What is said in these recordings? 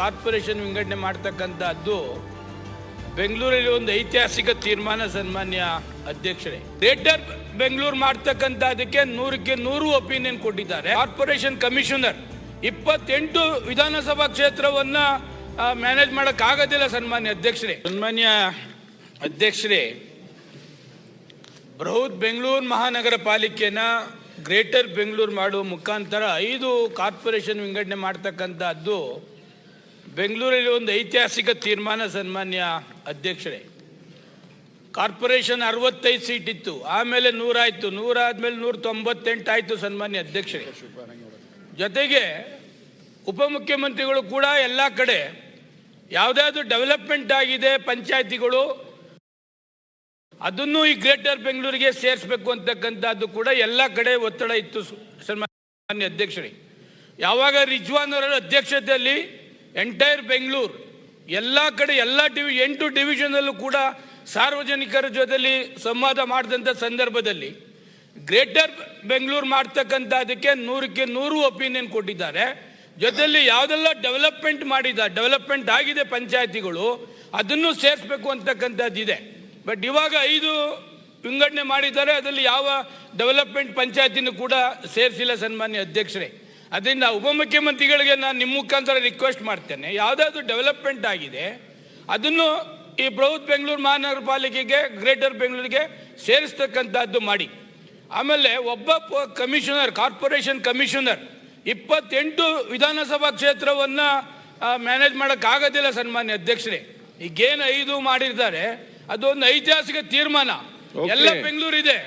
Corporation ವಿಂಗಡಣೆ ಮಾಡ್ತಕ್ಕಂಥದ್ದು ಬೆಂಗಳೂರಲ್ಲಿ ಒಂದು ಐತಿಹಾಸಿಕ ತೀರ್ಮಾನ ಸನ್ಮಾನ್ಯ ಅಧ್ಯಕ್ಷರೇ. ಗ್ರೇಟರ್ ಬೆಂಗಳೂರು ಮಾಡ್ತಕ್ಕಂಥದಕ್ಕೆ ನೂರಕ್ಕೆ ನೂರು ಒಪಿನಿಯನ್ ಕೊಟ್ಟಿದ್ದಾರೆ. ಕಾರ್ಪೊರೇಷನ್ ಕಮಿಷನರ್ ಇಪ್ಪತ್ತೆಂಟು ವಿಧಾನಸಭಾ ಕ್ಷೇತ್ರವನ್ನ ಮ್ಯಾನೇಜ್ ಮಾಡಕ್ ಆಗೋದಿಲ್ಲ ಸನ್ಮಾನ್ಯ ಅಧ್ಯಕ್ಷರೇ. ಸನ್ಮಾನ್ಯ ಅಧ್ಯಕ್ಷರೇ, ಬೃಹತ್ ಬೆಂಗಳೂರು ಮಹಾನಗರ ಪಾಲಿಕೆನ ಗ್ರೇಟರ್ ಬೆಂಗಳೂರು ಮಾಡುವ ಮುಖಾಂತರ ಐದು ಕಾರ್ಪೊರೇಷನ್ ವಿಂಗಡಣೆ ಮಾಡ್ತಕ್ಕಂಥದ್ದು ಬೆಂಗಳೂರಲ್ಲಿ ಒಂದು ಐತಿಹಾಸಿಕ ತೀರ್ಮಾನ ಸನ್ಮಾನ್ಯ ಅಧ್ಯಕ್ಷರೇ. ಕಾರ್ಪೊರೇಷನ್ ಅರವತ್ತೈದು ಸೀಟ್ ಇತ್ತು, ಆಮೇಲೆ ನೂರಾಯಿತು, ನೂರಾದ್ಮೇಲೆ ನೂರ ತೊಂಬತ್ತೆಂಟು ಆಯಿತು ಸನ್ಮಾನ್ಯ ಅಧ್ಯಕ್ಷರೇ. ಜೊತೆಗೆ ಉಪಮುಖ್ಯಮಂತ್ರಿಗಳು ಕೂಡ ಎಲ್ಲ ಕಡೆ ಯಾವುದಾದ್ರು ಡೆವಲಪ್ಮೆಂಟ್ ಆಗಿದೆ ಪಂಚಾಯತಿಗಳು, ಅದನ್ನು ಈ ಗ್ರೇಟರ್ ಬೆಂಗಳೂರಿಗೆ ಸೇರಿಸಬೇಕು ಅಂತಕ್ಕಂಥದ್ದು ಕೂಡ ಎಲ್ಲ ಕಡೆ ಒತ್ತಡ ಇತ್ತು ಸನ್ಮಾನ್ಯ ಅಧ್ಯಕ್ಷರೇ. ಯಾವಾಗ ರಿಜ್ವಾನ್ ಅವರ ಅಧ್ಯಕ್ಷತೆಯಲ್ಲಿ ಎಂಟೈರ್ ಬೆಂಗಳೂರು ಎಲ್ಲ ಕಡೆ, ಎಲ್ಲ ಡಿವಿ ಎಂಟು ಡಿವಿಷನಲ್ಲೂ ಕೂಡ ಸಾರ್ವಜನಿಕರ ಜೊತೆಲಿ ಸಂವಾದ ಮಾಡಿದಂಥ ಸಂದರ್ಭದಲ್ಲಿ ಗ್ರೇಟರ್ ಬೆಂಗಳೂರು ಮಾಡ್ತಕ್ಕಂಥದಕ್ಕೆ ನೂರಕ್ಕೆ ನೂರು ಒಪಿನಿಯನ್ ಕೊಟ್ಟಿದ್ದಾರೆ. ಜೊತೆಯಲ್ಲಿ ಯಾವುದೆಲ್ಲ ಡೆವಲಪ್ಮೆಂಟ್ ಮಾಡಿದ ಡೆವಲಪ್ಮೆಂಟ್ ಆಗಿದೆ ಪಂಚಾಯತಿಗಳು, ಅದನ್ನು ಸೇರಿಸ್ಬೇಕು ಅಂತಕ್ಕಂಥದ್ದು ಇದೆ. ಬಟ್ ಇವಾಗ ಐದು ವಿಂಗಡಣೆ ಮಾಡಿದ್ದಾರೆ, ಅದರಲ್ಲಿ ಯಾವ ಡೆವಲಪ್ಮೆಂಟ್ ಪಂಚಾಯತಿನೂ ಕೂಡ ಸೇರಿಸಿಲ್ಲ ಸನ್ಮಾನ್ಯ ಅಧ್ಯಕ್ಷರೇ. ಅದರಿಂದ ಉಪಮುಖ್ಯಮಂತ್ರಿಗಳಿಗೆ ನಾನು ನಿಮ್ಮ ಮುಖಾಂತರ ರಿಕ್ವೆಸ್ಟ್ ಮಾಡ್ತೇನೆ. ಯಾವುದಾದ್ರು ಡೆವಲಪ್ಮೆಂಟ್ ಆಗಿದೆ ಅದನ್ನು ಈ ಬೃಹತ್ ಬೆಂಗಳೂರು ಮಹಾನಗರ ಪಾಲಿಕೆಗೆ ಗ್ರೇಟರ್ ಬೆಂಗಳೂರಿಗೆ ಸೇರಿಸ್ತಕ್ಕಂಥದ್ದು ಮಾಡಿ. ಆಮೇಲೆ ಒಬ್ಬ ಕಮಿಷನರ್ ಕಾರ್ಪೊರೇಷನ್ ಕಮಿಷನರ್ ಇಪ್ಪತ್ತೆಂಟು ವಿಧಾನಸಭಾ ಕ್ಷೇತ್ರವನ್ನ ಮ್ಯಾನೇಜ್ ಮಾಡೋಕ್ಕಾಗೋದಿಲ್ಲ ಸನ್ಮಾನ್ಯ ಅಧ್ಯಕ್ಷರೇ. ಈಗೇನು ಐದು ಮಾಡಿರ್ತಾರೆ ಅದೊಂದು ಐತಿಹಾಸಿಕ ತೀರ್ಮಾನ. ಎಲ್ಲ ಬೆಂಗಳೂರು ಇದೆ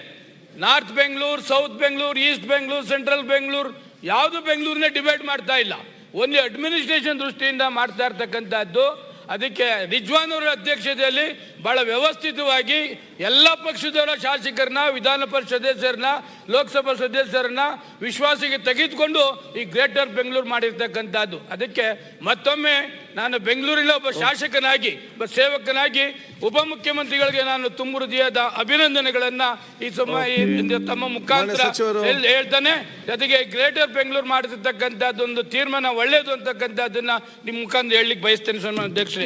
north Bengaluru south Bengaluru east Bengaluru central Bengaluru ಯಾವುದು ಬೆಂಗಳೂರನ್ನೇ ಡಿಬೇಟ್ ಮಾಡ್ತಾ ಇಲ್ಲ. ಒಂದು ಅಡ್ಮಿನಿಸ್ಟ್ರೇಷನ್ ದೃಷ್ಟಿಯಿಂದ ಮಾಡ್ತಾ ಇರ್ತಕ್ಕಂಥದ್ದು ಅದಕ್ಕೆ ರಿಜ್ವಾನ್ ಅವರ ಅಧ್ಯಕ್ಷತೆಯಲ್ಲಿ ಬಹಳ ವ್ಯವಸ್ಥಿತವಾಗಿ ಎಲ್ಲ ಪಕ್ಷದವರ ಶಾಸಕರನ್ನ ವಿಧಾನ ಪರಿಷತ್ ಸದಸ್ಯರನ್ನ ಲೋಕಸಭಾ ಸದಸ್ಯರನ್ನ ವಿಶ್ವಾಸಕ್ಕೆ ತೆಗೆದುಕೊಂಡು ಈ ಗ್ರೇಟರ್ ಬೆಂಗಳೂರು ಮಾಡಿರ್ತಕ್ಕಂಥದ್ದು. ಅದಕ್ಕೆ ಮತ್ತೊಮ್ಮೆ ನಾನು ಬೆಂಗಳೂರಿನ ಒಬ್ಬ ಶಾಸಕನಾಗಿ ಒಬ್ಬ ಸೇವಕನಾಗಿ ಉಪಮುಖ್ಯಮಂತ್ರಿಗಳಿಗೆ ನಾನು ತುಂಬ ಹೃದಯದ ಅಭಿನಂದನೆಗಳನ್ನ ಈ ಸಮಯ ತಮ್ಮ ಮುಖಾಂತರ ಹೇಳ್ತಾನೆ. ಜೊತೆಗೆ ಗ್ರೇಟರ್ ಬೆಂಗಳೂರು ಮಾಡಿರ್ತಕ್ಕಂಥದ್ದು ಒಂದು ತೀರ್ಮಾನ ಒಳ್ಳೆಯದು ಅಂತಕ್ಕಂಥದ್ದನ್ನ ನಿಮ್ಮ ಮುಖಾಂತರ ಹೇಳಲಿಕ್ಕೆ ಬಯಸ್ತೇನೆ ಸನ್ಮಾನ ಅಧ್ಯಕ್ಷರೇ.